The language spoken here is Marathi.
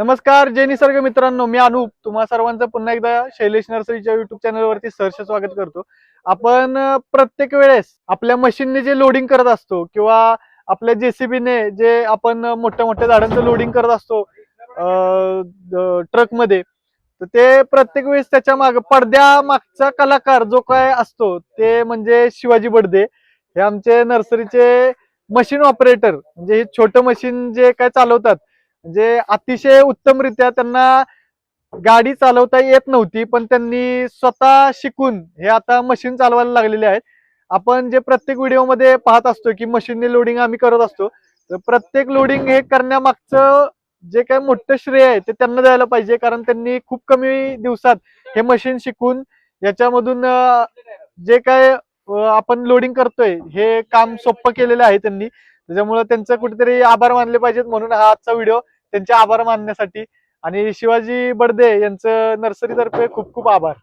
नमस्कार जय निसर्ग मित्रांनो. मी अनुप. तुम्हा सर्वांचं पुन्हा एकदा शैलेश नर्सरीच्या युट्यूब चॅनलवरती सहर्ष स्वागत करतो. आपण प्रत्येक वेळेस आपल्या मशीनने जे लोडिंग करत असतो किंवा आपल्या जेसीबीने जे आपण मोठ्या मोठ्या झाडांचं लोडिंग करत असतो ट्रकमध्ये तर ते प्रत्येक वेळेस त्याच्या माग पडद्या मागचा कलाकार जो काय असतो ते म्हणजे शिवाजी बडदे. हे आमचे नर्सरीचे मशीन ऑपरेटर म्हणजे हे छोटं मशीन जे काय चालवतात म्हणजे अतिशय उत्तमरित्या त्यांना गाडी चालवता येत नव्हती पण त्यांनी स्वतः शिकून हे आता मशीन चालवायला लागलेले आहेत. आपण जे प्रत्येक व्हिडिओमध्ये पाहत असतो की मशीनने लोडिंग आम्ही करत असतो तर प्रत्येक लोडिंग हे करण्यामागचं जे काही मोठं श्रेय आहे ते त्यांना द्यायला पाहिजे कारण त्यांनी खूप कमी दिवसात हे मशीन शिकून याच्यामधून जे काय आपण लोडिंग करतोय हे काम सोपं केलेलं आहे त्यांनी. त्याच्यामुळे त्यांचं कुठेतरी आभार मानले पाहिजेत म्हणून हा आजचा व्हिडिओ त्यांचे आभार मानण्यासाठी. आणि शिवाजी बडदे यांचं नर्सरीतर्फे खूप खूप आभार.